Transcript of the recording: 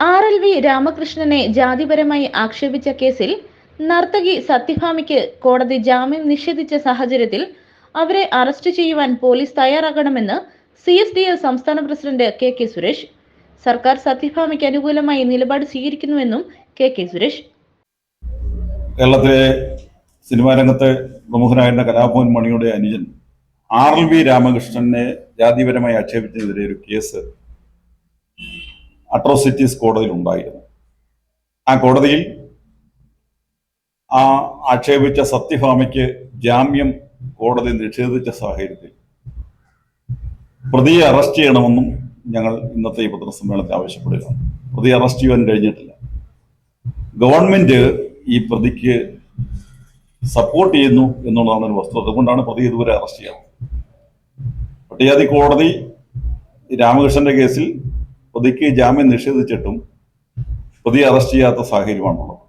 R L V രാമകൃഷ്ണനെ ജാതിപരമായി ആക്ഷേപിച്ച കേസിൽ നർത്തകി സത്യഭാമയ്ക്ക് കോടതി ജാമ്യം നിഷേധിച്ച സാഹചര്യത്തിൽ അവരെ അറസ്റ്റ് ചെയ്യുവാൻ പോലീസ് തയ്യാറാകണമെന്ന് സി എസ് ഡി എൽ സംസ്ഥാന പ്രസിഡന്റ് കെ കെ സുരേഷ് സർക്കാർ സത്യഭാമയ്ക്ക് അനുകൂലമായി നിലപാട് സ്വീകരിക്കുന്നുവെന്നും കെ കെ സുരേഷ്. കേരളത്തിലെ സിനിമാ രംഗത്ത് പ്രമുഖനായിരുന്ന കലാഭവൻ മണിയുടെ അനുജൻ ആർ എൽ വി രാമകൃഷ്ണനെ ജാതിപരമായി ആക്ഷേപിച്ചതിനെതിരെ ഒരു കേസ് അട്രോസിറ്റീസ് കോടതിയിൽ ഉണ്ടായിരുന്നു. ആ കോടതിയിൽ ആ ആക്ഷേപിച്ച സത്യഭാമയ്ക്ക് ജാമ്യം കോടതി നിഷേധിച്ച സാഹചര്യത്തിൽ പ്രതിയെ അറസ്റ്റ് ചെയ്യണമെന്നും ഞങ്ങൾ ഇന്നത്തെ ഈ പത്രസമ്മേളനത്തിൽ ആവശ്യപ്പെടുകയാണ്. പ്രതിയെ അറസ്റ്റ് ചെയ്യാൻ കഴിഞ്ഞിട്ടില്ല. ഗവൺമെന്റ് ഈ പ്രതിക്ക് സപ്പോർട്ട് ചെയ്യുന്നു എന്നുള്ളതാണ് ഒരു വസ്തുത. അതുകൊണ്ടാണ് പ്രതി ഇതുവരെ അറസ്റ്റ് ചെയ്യാറ് പട്ടികാതി കോടതി രാമകൃഷ്ണന്റെ കേസിൽ പ്രതിക്ക് ജാമ്യം നിഷേധിച്ചിട്ടും പ്രതിയെ അറസ്റ്റ് ചെയ്യാത്ത സാഹചര്യമാണുള്ളത്.